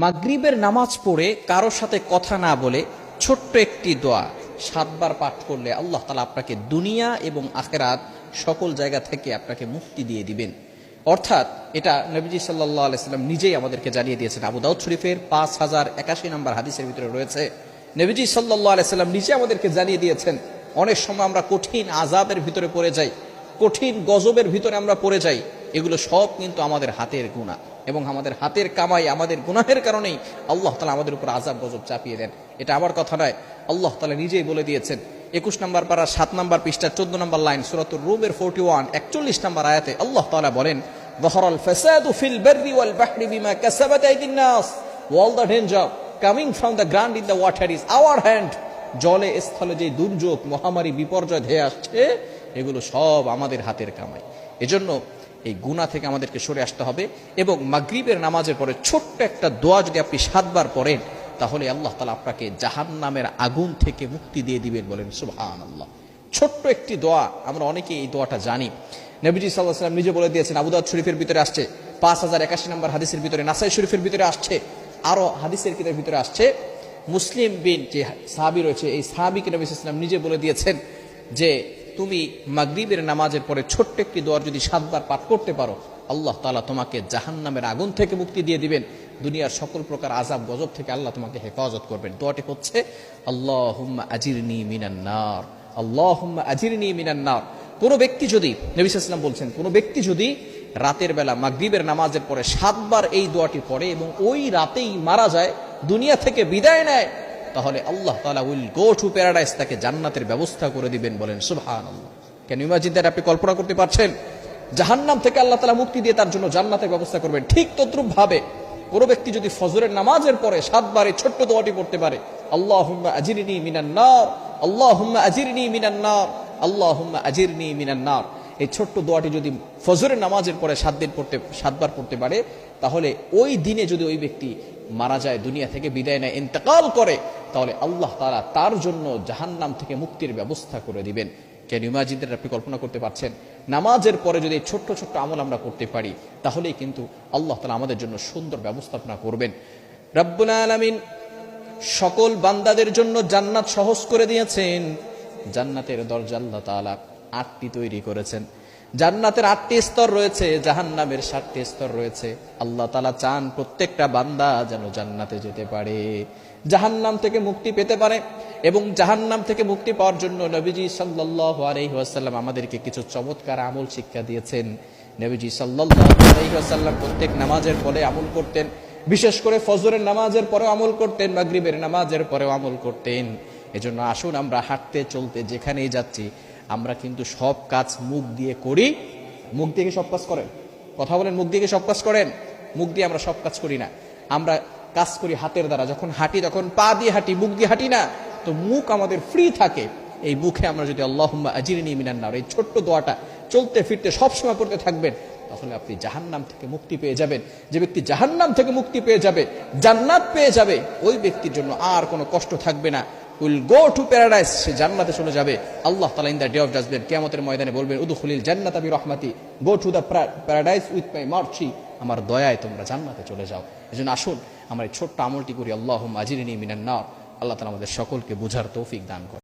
মাগরিবের নামাজ পড়ে কারোর সাথে কথা না বলে ছোট্ট একটি দোয়া সাতবার পাঠ করলে আল্লাহ তালা আপনাকে দুনিয়া এবং আখেরাত সকল জায়গা থেকে আপনাকে মুক্তি দিয়ে দিবেন। অর্থাৎ এটা নবীজি সাল্লাহ আলাইসাল্লাম নিজেই আমাদেরকে জানিয়ে দিয়েছেন। আবু দাউদ শরীফের পাঁচ হাজার একাশি নম্বর হাদিসের ভিতরে রয়েছে। নবীজি সাল্লাহ আলাইসাল্লাম নিজে আমাদেরকে জানিয়ে দিয়েছেন, অনেক সময় আমরা কঠিন আজাবের ভিতরে পড়ে যাই, কঠিন গজবের ভিতরে আমরা পড়ে যাই, এগুলো সব কিন্তু আমাদের হাতের গুণা এবং আমাদের হাতের কামাই আমাদের গুনাহের কারণেই আল্লাহ তালা আমাদের উপর আজাব গজব চাপিয়ে দেন এটা আমার কথা নয় আল্লাহ তালা নিজেই বলে দিয়েছেন একুশ নম্বর পারা সাত নম্বর পৃষ্ঠা চোদ্দ নম্বর লাইন সুরাতুর রুমের ফোর্টি ওয়ান একচল্লিশ নম্বর আয়াতে আল্লাহ তালা বলেন ظهر الفساد في البر والبحر بما كسبت أيدي الناس all the danger coming from the ground in the water is our hand জলে স্থলে যে দুর্যোগ মহামারী বিপর্যয় ধেয়ে আসছে এগুলো সব আমাদের হাতের কামাই এজন্য এই গুণা থেকে আমাদেরকে সরে আসতে হবে এবং মাগরিবের নামাজের পরে ছোট্ট একটা দোয়া যদি আপনি সাতবার পড়েন, তাহলে আল্লাহ তালা আপনাকে জাহান নামের আগুন থেকে মুক্তি দিয়ে দিবেন বলেন সুবহান আল্লাহ ছোট্ট একটি দোয়া, আমরা অনেকেই এই দোয়াটা জানি। নবীজি সাল্লাহ সাল্লাম নিজে বলে দিয়েছেন আবুদাদ শরীফের ভিতরে আসছে, পাঁচ হাজার একাশি নম্বর হাদিসের ভিতরে, নাসাই শরীফের ভিতরে আসছে আরও হাদিসের কিতাবের ভিতরে আসছে। মুসলিম বিন যে সাহাবি রয়েছে, এই সাহাবিকে নবী ইসলাম নিজে বলে দিয়েছেন যে তুমি মাগরিবের নামাজের পরে ছোট্ট একটি দোয়ার যদি সাতবার পাঠ করতে পারো, আল্লাহ তালা তোমাকে জাহান নামের আগুন থেকে মুক্তি দিয়ে দিবেন। দুনিয়ার সকল প্রকার আজাব গজব থেকে আল্লাহ তোমাকে হেফাজত করবেন। দোয়াটি হচ্ছে আল্লাহ আজিরনি মিনান্নার আল্লাহ আজিরনি মিনান্নার কোনো ব্যক্তি যদি, নবী ইসলাম বলছেন, কোনো ব্যক্তি যদি রাতের বেলা মাগরিবের নামাজের পরে সাতবার এই দোয়াটি পড়ে এবং ওই রাতেই মারা যায়, দুনিয়া থেকে বিদায় নেয় তাহলে আল্লাহ তালা উইল গো টু প্যারাডাইস তাকে জান্নাতের ব্যবস্থা করে দিবেন বলেন সুবহান আল্লাহ কেন ইমাজিন দ্যাট আপনি কল্পনা করতে পারছেন? জাহান্নাম থেকে আল্লাহ তালা মুক্তি দিয়ে তার জন্য জান্নাতের ব্যবস্থা করবেন। ঠিক তদ্রুপ ভাবে কোনো ব্যক্তি যদি ফজরের নামাজের পরে সাতবার ছোট্ট দোয়াটি পড়তে পারে আল্লাহ আজিরিনী মিনান্নার আল্লাহ আজিরিনী মিনান্নার আল্লাহ আজিরনি মিনান্নার এই ছোট্ট দোয়াটি যদি ফজরের নামাজের পরে সাত দিন পড়তে, সাতবার পড়তে পারে, তাহলে ওই দিনে যদি ওই ব্যক্তি মারা যায়, দুনিয়া থেকে বিদায় নেয়, ইন্তেকাল করে তাহলে আল্লাহ তারা তার জন্য জাহান্নাম থেকে মুক্তির ব্যবস্থা করে দিবেন। কেন ইমাজিদের আপনি কল্পনা করতে পারছেন? নামাজের পরে যদি ছোট্ট ছোট্ট আমল আমরা করতে পারি, তাহলেই কিন্তু আল্লাহ তালা আমাদের জন্য সুন্দর ব্যবস্থাপনা করবেন। রব্বুল আলমিন সকল বান্দাদের জন্য জান্নাত সহজ করে দিয়েছেন। জান্নাতের দরজা আল্লাহ তাআলা আটটি তৈরি করেছেন। জান্নাতের আটটি স্তর রয়েছে, জাহান্নামের সাতটি স্তর রয়েছে। আল্লাহ তাআলা চান প্রত্যেকটা বান্দা যেন জান্নাতে যেতে পারে, জাহান্নাম থেকে মুক্তি পেতে পারে এবং জাহান্নাম থেকে মুক্তি পাওয়ার জন্য নবীজি ওয়াসাল্লাম আমাদেরকে কিছু চমৎকার আমল শিক্ষা দিয়েছেন। নবীজি সাল্লাল্লাহু আলাইহি প্রত্যেক নামাজের পরে আমল করতেন, বিশেষ করে ফজরের নামাজের পরেও আমল করতেন বা মাগরিবের নামাজের পরেও আমল করতেন। এজন্য আসুন আমরা হাঁটতে চলতে যেখানেই যাচ্ছি আমরা কিন্তু সব কাজ মুখ দিয়ে করি। মুখ দিয়ে সব কাজ করেন? কথা বলেন, মুখ দিয়ে সব কাজ করেন? মুখ দিয়ে আমরা সব কাজ করি না। আমরা কাজ করি হাতের দ্বারা। যখন হাঁটি, তখন পা দিয়ে হাঁটি, মুখ দিয়ে হাঁটি না। তো মুখ আমাদের ফ্রি থাকে। এই মুখে আমরা যদি আল্লাহ আজিরিনী মিনান্নার এই ছোট্ট দোয়াটা চলতে ফিরতে সবসময় পড়তে থাকবেন, তাহলে আপনি জাহান্নাম থেকে মুক্তি পেয়ে যাবেন। যে ব্যক্তি জাহান্নাম থেকে মুক্তি পেয়ে যাবে, জান্নাত পেয়ে যাবে, ওই ব্যক্তির জন্য আর কোনো কষ্ট থাকবে না। উইল গো টু প্যারাডাইস, সে জান্নাতে চলে যাবে। আল্লাহ তালা in the day of judgement কেমতের ময়দানে বলবেন উদু খুলিল জান্নাত আবি রহমাতি go to the paradise with my mercy, আমার দয়ায় তোমরা জান্নাতে চলে যাও। এজন্য আসুন, আমার এই ছোট্ট আমলটি করি। আল্লাহ আজিরিনী মিনান্নার আল্লাহ তালা আমাদের সকলকে বুঝার তৌফিক দান করে